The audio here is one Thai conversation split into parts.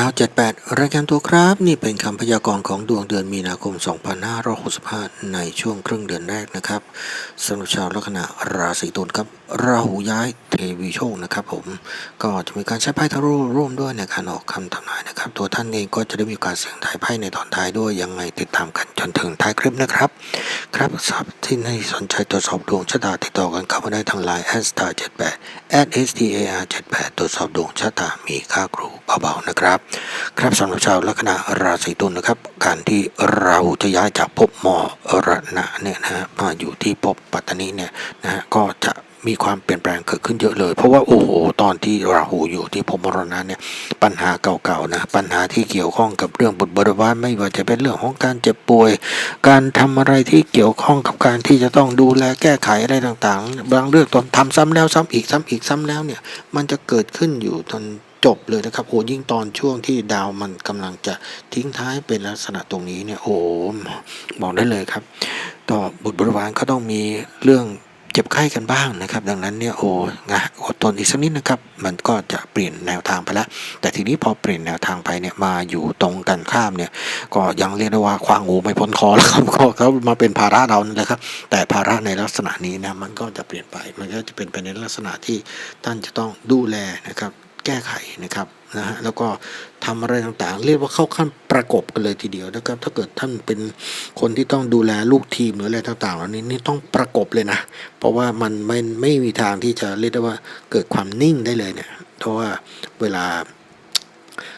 ดาว78 รายการตัวครับ นี่เป็นคำพยากรณ์ของดวงเดือนมีนาคม 2565 ในช่วงครึ่งเดือนแรกนะครับสำหรับชาวลัคนาราศีตุลครับ ราหูย้ายเทวีโชคนะครับผม ก็จะมีการใช้ไพ่ทาโร่ร่วมด้วยในการออกคำทำนายนะครับ ตัวท่านเองก็จะได้มีการเสี่ยงทายไพ่ในตอนท้ายด้วยยังไงติดตามกันจนถึงท้ายคลิปนะครับ ครับสำหรับที่ในสนใจตรวจสอบดวงชะตาติดต่อกันเข้ามาได้ทางไลน์ s t a r 78 s t a r 78ตรวจสอบดวงชะตามีค่าครูเบาๆนะครับครับสำหรับชาวลัคนาราศีตุลนะครับ การที่เราจะย้ายจากภพมรณะเนี่ยนะฮะมาอยู่ที่ภพปัตตานีเนี่ยนะฮะก็จะ มีความเปลี่ยนแปลงเกิดขึ้นเยอะเลย เพราะว่าโอ้โหตอนที่ราหูอยู่ที่พมรณะเนี่ยปัญหาเก่าๆนะปัญหาที่เกี่ยวข้องกับเรื่องบุตรบริวารไม่ว่าจะเป็นเรื่องของการเจ็บป่วย การทำอะไรที่เกี่ยวข้องกับการที่จะต้องดูแลแก้ไขอะไรต่างๆ บางเรื่องตอนทำซ้ำแล้วซ้ำอีกซ้ำอีกซ้ำแล้วเนี่ยมันจะเกิดขึ้นอยู่จนจบเลยนะครับโอ้ยิ่งตอนช่วงที่ดาวมันกำลังจะทิ้งท้ายเป็นลักษณะตรงนี้เนี่ยโอ้บอกได้เลยครับ ต่อบุตรบริวารก็ต้องมีเรื่อง เจ็บไข้กันบ้างนะครับ ดังนั้นเนี่ยโอ้งะอดทนอีกสักนิดนะครับ มันก็จะเปลี่ยนแนวทางไปแล้ว แต่ทีนี้พอเปลี่ยนแนวทางไปเนี่ยมาอยู่ตรงกันข้ามเนี่ยก็ยังเรียกได้ว่าควางงูไม่พ้นคอแล้วครับก็เขามาเป็นภาระเรานั่นแหละครับ แต่ภาระในลักษณะนี้นะมันก็จะเปลี่ยนไป มันก็จะเป็นไปในลักษณะที่ท่านจะต้องดูแลนะครับ แก้ไขนะครับนะฮะแล้วก็ทำอะไรต่างๆ เรียกว่าเข้าขั้นประกบกันเลยทีเดียวนะครับ ถ้าเกิดท่านเป็นคนที่ต้องดูแลลูกทีมหรืออะไรต่างๆเหล่านี้นี่ต้องประกบเลยนะ เพราะว่ามันไม่ไม่มีทางที่จะเรียกได้ว่าเกิดความนิ่งได้เลยเนี่ยเพราะว่าเวลา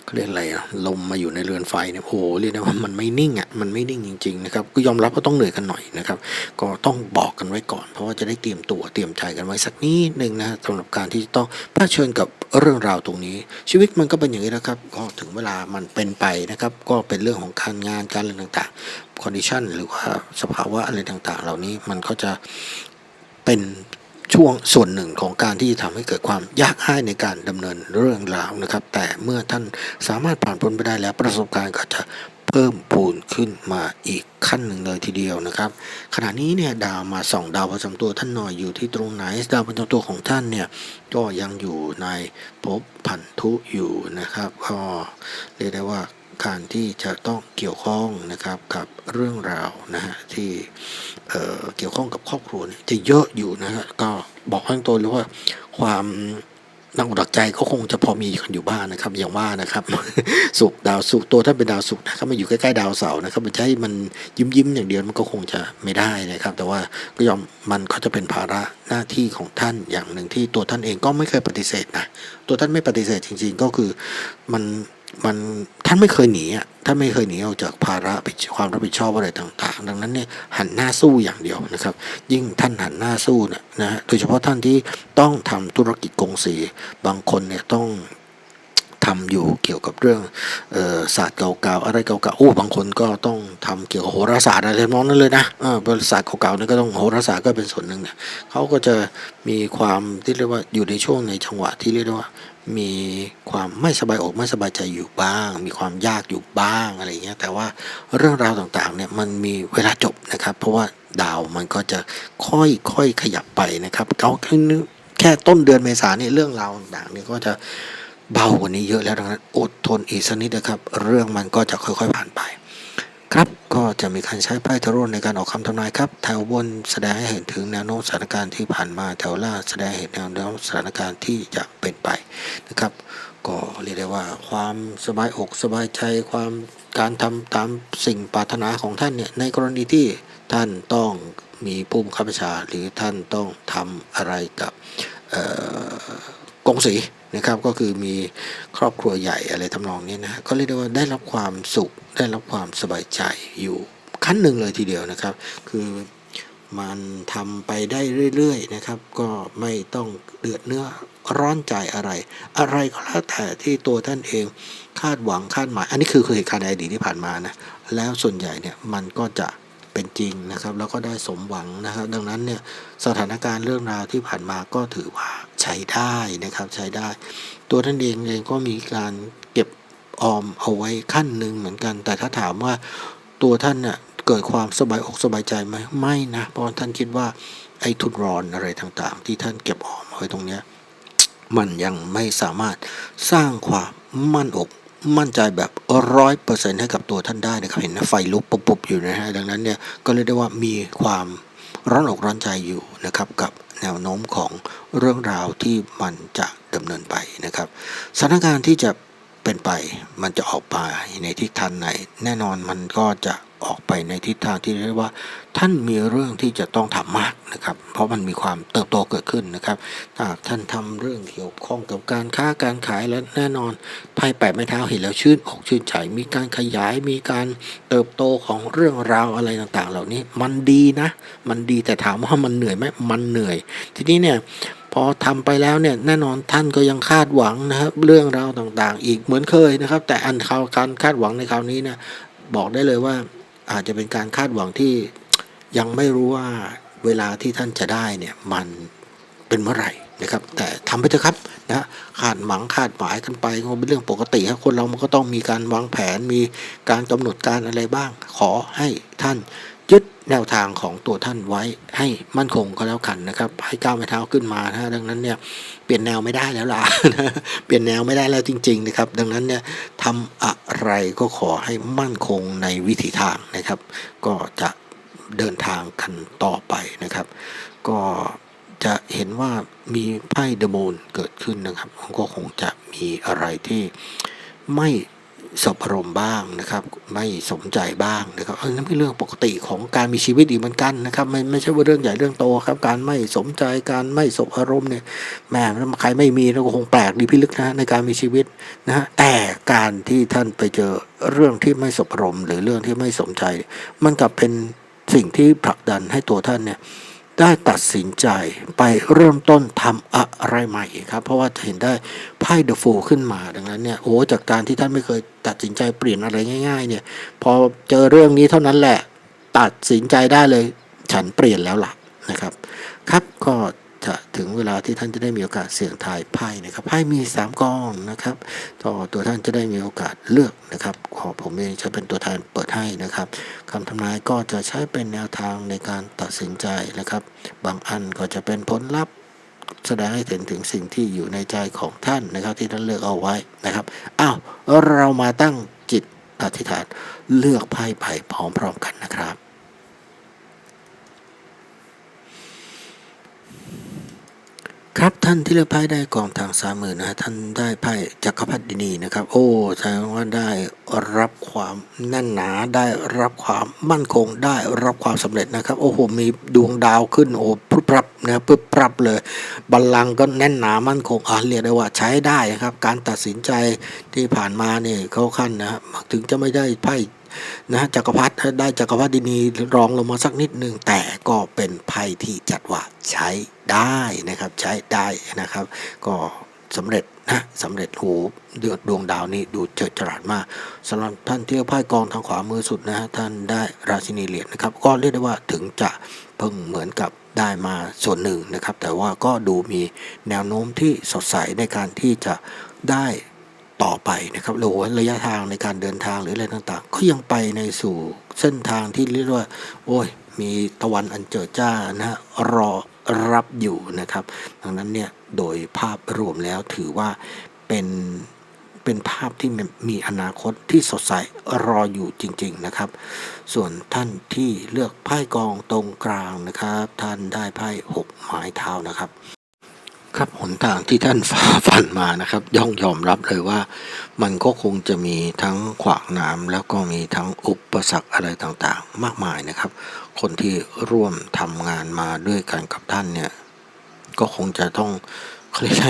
เขาเรียกอะไรอะลมมาอยู่ในเรือนไฟเนี่ยโอ้โหเรียกได้ว่ามันไม่นิ่งอะมันไม่นิ่งจริงๆนะครับก็ยอมรับว่าต้องเหนื่อยกันหน่อยนะครับ ก็ต้องบอกกันไว้ก่อน เพราะว่าจะได้เตรียมตัวเตรียมใจกันไว้สักนิดหนึ่งนะสำหรับการที่จะต้องเผชิญกับ เรื่องราวตรงนี้ ชีวิตมันก็เป็นอย่างนี้นะครับ ก็ถึงเวลามันเป็นไปนะครับ ก็เป็นเรื่องของการงานการอะไรต่างๆคอนดิชันหรือว่าสภาวะอะไรต่างๆ เหล่านี้มันก็จะเป็น ช่วงส่วนหนึ่งของการที่จะทำให้เกิดความยากง่ายในการดำเนินเรื่องราวนะครับ แต่เมื่อท่านสามารถผ่านพ้นไปได้แล้วประสบการณ์ก็จะเพิ่มพูนขึ้นมาอีกขั้นหนึ่งเลยทีเดียวนะครับ ขณะนี้เนี่ยดาวมาสองดาวประจำตัวท่านหน่อยอยู่ที่ตรงไหนดาวประจำตัวของท่านเนี่ยก็ยังอยู่ในภพพันธุอยู่นะครับก็เรียกได้ว่า การที่จะต้องเกี่ยวข้องนะครับกับเรื่องราวนะฮะที่เอ่อเกี่ยวข้องกับครอบครัวจะเยอะอยู่นะฮะก็บอกข้างตัวเลยว่าความนักดักใจก็คงจะพอมีกันอยู่บ้างนะครับ อย่างว่านะครับสุขดาวสุขตัวถ้าเป็นดาวสุขนะครับมาอยู่ใกล้ๆดาวเสาร์นะครับมันให้มันยิ้มยิ้มอย่างเดียวมันก็คงจะไม่ได้นะครับ แต่ว่าก็ยอมมันก็จะเป็นภาระหน้าที่ของท่านอย่างหนึ่งที่ตัวท่านเองก็ไม่เคยปฏิเสธนะตัวท่านไม่ปฏิเสธจริง ๆ ก็คือมัน มันท่านไม่เคยหนีอะท่านไม่เคยหนีออกจากภาระความรับผิดชอบอะไรต่าง ๆ ดังนั้นเนี่ยหันหน้าสู้อย่างเดียวนะครับ ยิ่งท่านหันหน้าสู้เนี่ยนะโดยเฉพาะท่านที่ต้องทำธุรกิจกงสีบางคนเนี่ยต้องทำอยู่เกี่ยวกับเรื่องออศาสตร์เก่าๆอะไรเก่าๆโอ้บางคนก็ต้องทำเกี่ยวกับโหราศาสตร์อะไรทำนองนั้นเลยนะเออบริษัทเก่าๆนี่ก็ต้องโหราศาสตร์ก็เป็นส่วนหนึ่งเนี่ยเขาก็จะมีความที่เรียกว่าอยู่ในช่วงในจังหวะที่เรียกว่า มีความไม่สบายอกไม่สบายใจอยู่บ้าง มีความยากอยู่บ้างอะไรเงี้ยแต่ว่าเรื่องราวต่างๆเนี่ยมันมีเวลาจบนะครับ เพราะว่าดาวมันก็จะค่อยๆขยับไปนะครับเขาแค่ต้นเดือนเมษาเนี่ยเรื่องราวต่างๆเนี่ยก็จะเบากว่านี้เยอะแล้วดังนั้นอดทนอีกสักนิดนะครับ เรื่องมันก็จะค่อยๆผ่านไป ครับก็จะมีการใช้ไพ่ทาโร่ในการออกคำทำนายครับแถวบนแสดงให้เห็นถึงแนวโน้มสถานการณ์ที่ผ่านมาแถวล่างแสดงให้เห็นแนวโน้มสถานการณ์ที่จะเป็นไปนะครับ ก็เรียกได้ว่าความสบายอกสบายใจความการทำตามสิ่งปรารถนาของท่านเนี่ยในกรณีที่ท่านต้องมีผู้บังคับบัญชาหรือท่านต้องทำอะไรกับเอ่อกงสี นะครับ ก็คือมีครอบครัวใหญ่อะไรทำนองนี้นะก็เรียกได้ว่าได้รับความสุขได้รับความสบายใจอยู่ขั้นหนึ่งเลยทีเดียวนะครับ คือมันทำไปได้เรื่อยๆนะครับ ก็ไม่ต้องเดือดเนื้อร้อนใจอะไร อะไรก็แล้วแต่ที่ตัวท่านเองคาดหวังคาดหมาย อันนี้คือเหตุการณ์ในอดีตที่ผ่านมานะแล้วส่วนใหญ่เนี่ยมันก็จะเป็นจริงนะครับ แล้วก็ได้สมหวังนะครับ ดังนั้นเนี่ยสถานการณ์เรื่องราวที่ผ่านมาก็ถือว่า ใช้ได้นะครับใช้ได้ ตัวท่านเองเองก็มีการเก็บออมเอาไว้ขั้นหนึ่งเหมือนกัน แต่ถ้าถามว่าตัวท่านน่ะเกิดความสบายอกสบายใจไหมไม่นะเพราะท่านคิดว่าไอ้ทุนรอนอะไรต่างๆ ที่ท่านเก็บออมเอาไว้ตรงเนี้ยมันยังไม่สามารถสร้างความมั่นอกมั่นใจแบบร้อยเปอร์เซ็นต์ให้กับตัวท่านได้นะครับเห็นนะไฟลุกปุบๆอยู่นะฮะดังนั้นเนี่ยก็เรียกได้ว่ามีความ ร้อนอกร้อนใจอยู่นะครับกับแนวโน้มของเรื่องราวที่มันจะดำเนินไปนะครับสถานการณ์ที่จะ เป็นไป มันจะออกไปในทิศทางไหน แน่นอนมันก็จะออกไปในทิศทางที่เรียกว่า ท่านมีเรื่องที่จะต้องทำมากนะครับ เพราะมันมีความเติบโตเกิดขึ้นนะครับถ้าท่านทำเรื่องเกี่ยวข้องกับการค้าการขายแล้วแน่นอนไพ่แปดไม้เท้าเห็นแล้วชื่นอกชื่นใจมีการขยายมีการเติบโตของเรื่องราวอะไรต่างๆ เหล่านี้ มันดีนะ มันดีแต่ถามว่ามันเหนื่อยไหมมันเหนื่อย ทีนี้เนี่ย พอทำไปแล้วเนี่ยแน่นอนท่านก็ยังคาดหวังนะครับเรื่องราวต่างๆ อีกเหมือนเคยนะครับ แต่อันคราวการคาดหวังในคราวนี้นี่ยบอกได้เลยว่าอาจจะเป็นการคาดหวังที่ยังไม่รู้ว่าเวลาที่ท่านจะได้เนี่ยมันเป็นเมื่อไหร่นะครับ แต่ทำไปเถอะครับนะคาดหวังคาดหมายกันไปก็เป็นเรื่องปกติครับคนเรามันก็ต้องมีการวางแผนมีการกำหนดการอะไรบ้าง ขอให้ท่าน แนวทางของตัวท่านไว้ให้มั่นคงก็แล้วกันนะครับ ให้ก้าวไม่เท้าขึ้นมานะดังนั้นเนี่ยเปลี่ยนแนวไม่ได้แล้วล่ะเปลี่ยนแนวไม่ได้แล้วจริง ๆ นะครับ ดังนั้นเนี่ยทำอะไรก็ขอให้มั่นคงในวิถีทางนะครับ ก็จะเดินทางกันต่อไปนะครับ ก็จะเห็นว่ามีไพ่เดอะมูนเกิดขึ้นนะครับ ก็คงจะมีอะไรที่ไม่ สบอารมณ์บ้างนะครับ ไม่สมใจบ้างนะครับเออนั่นเป็นเรื่องปกติของการมีชีวิตอีกเหมือนกันนะครับไม่ไม่ใช่ว่าเรื่องใหญ่เรื่องโตครับ การไม่สมใจการไม่สบอารมณ์เนี่ยแม่ถ้ใครไม่มีแล้วก็คงแปลกดีพิลึกนะในการมีชีวิตนะฮะแต่การที่ท่านไปเจอเรื่องที่ไม่สบอารมณ์หรือเรื่องที่ไม่สมใจ มันกลับเป็นสิ่งที่ผลักดันให้ตัวท่านเนี่ย ได้ตัดสินใจไปเริ่มต้นทำอะไรใหม่ครับ เพราะว่าเห็นได้ไพ่เดอะฟูขึ้นมาดังนั้นเนี่ยโอ้จากการที่ท่านไม่เคยตัดสินใจเปลี่ยนอะไรง่าย ๆ เนี่ยพอเจอเรื่องนี้เท่านั้นแหละ ตัดสินใจได้เลย ฉันเปลี่ยนแล้วล่ะนะครับ ครับก็ จะถึงเวลาที่ท่านจะได้มีโอกาสเสี่ยงทายไพ่นะครับไพ่มีสามกองนะครับต่อตัวท่านจะได้มีโอกาสเลือกนะครับ ขอผมเองจะเป็นตัวแทนเปิดให้นะครับคำทำนายก็จะใช้เป็นแนวทางในการตัดสินใจนะครับ บางอันก็จะเป็นผลลัพธ์แสดงให้เห็นถึงสิ่งที่อยู่ในใจของท่านนะครับ ที่ท่านเลือกเอาไว้นะครับอ้าวเรามาตั้งจิตอธิษฐานเลือกไพ่ไปพร้อมๆกันนะครับ ครับท่านที่เลือกไพ่ได้กองทางสามหมื่นนะฮะท่านได้ไพ่จักรพรรดินีนะครับ โอ้แสดงว่าได้รับความแน่นหนาได้รับความมั่นคงได้รับความสำเร็จนะครับ โอ้โหมีดวงดาวขึ้นโอ้พรึบพรับนะพรึบพรับเลยบัลลังก์ก็แน่นหนามั่นคงอะเรียกได้ว่าใช้ได้นะครับ การตัดสินใจที่ผ่านมาเนี่ยเขาขั้นนะฮะถึงจะไม่ได้ไพ่ นะจักรพรรดิได้จักรพรรดินีรองลงมาสักนิดหนึ่งแต่ก็เป็นไพ่ที่จัดว่าใช้ได้นะครับใช้ได้นะครับ ก็สำเร็จนะสำเร็จโหเดือดดวงดาวนี่ดูเจิดจรัสมากสำหรับท่านที่เอาไพ่กองทางขวามือสุดนะฮะท่านได้ราชินีเหรียญนะครับ ก็เรียกได้ว่าถึงจะเพิ่งเหมือนกับได้มาส่วนหนึ่งนะครับ แต่ว่าก็ดูมีแนวโน้มที่สดใสในการที่จะได้ ต่อไปนะครับหรือว่าระยะทางในการเดินทางหรืออะไรต่างๆ ก็ยังไปในสู่เส้นทางที่เรียกว่า โอ้ย มีตะวันอันเจิดจ้านะฮะรอรับอยู่นะครับ ดังนั้นเนี่ยโดยภาพรวมแล้วถือว่าเป็นเป็นภาพที่มีอนาคตที่สดใสรออยู่จริง ๆนะครับ ส่วนท่านที่เลือกไพ่กองตรงกลางนะครับ ท่านได้ไพ่หกไม้เท้านะครับ ครับหนทางที่ท่านฝ่าฟันมานะครับย่องยอมรับเลยว่า มันก็คงจะมีทั้งขวากน้ำแล้วก็มีทั้งอุปสรรคอะไรต่างๆ มากมายนะครับ คนที่ร่วมทำงานมาด้วยกันกับท่านเนี่ยก็คงจะต้องเขาเรียกอะไร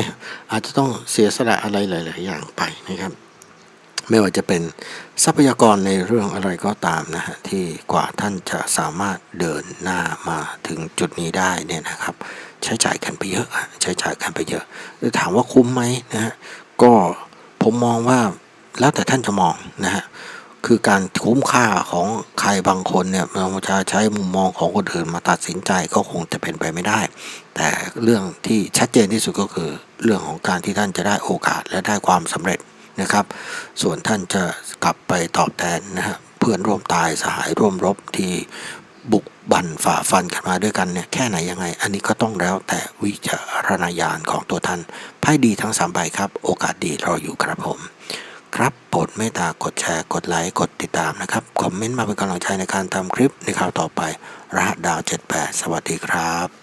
อาจจะต้องเสียสละอะไรหลาย ๆ อย่างไปนะครับ ไม่ว่าจะเป็นทรัพยากรในเรื่องอะไรก็ตามนะฮะที่กว่าท่านจะสามารถเดินหน้ามาถึงจุดนี้ได้เนี่ยนะครับ ใช้จ่ายกันไปเยอะใช้จ่ายกันไปเยอะถามว่าคุ้มไหมนะฮะก็ผมมองว่าแล้วแต่ท่านจะมองนะฮะคือการคุ้มค่าของใครบางคนเนี่ยเราจะใช้มุมมองของคนอื่นมาตัดสินใจก็คงจะเป็นไปไม่ได้ แต่เรื่องที่ชัดเจนที่สุดก็คือเรื่องของการที่ท่านจะได้โอกาสและได้ความสำเร็จนะครับ ส่วนท่านจะกลับไปตอบแทนนะฮะเพื่อนร่วมตายสหายร่วมรบที่บุก บันฝ่าฟันกันมาด้วยกันเนี่ยแค่ไหนยังไง อันนี้ก็ต้องแล้วแต่วิจารณญาณของตัวท่านไพ่ดีทั้งสามใบครับ โอกาสดีรออยู่ครับผม ครับโปรดเมตตากดแชร์กดไลค์กดติดตามนะครับ คอมเมนต์มาเป็นกำลังใจในการทำคลิปในคราวต่อไปรหัสดาว 78 สวัสดีครับ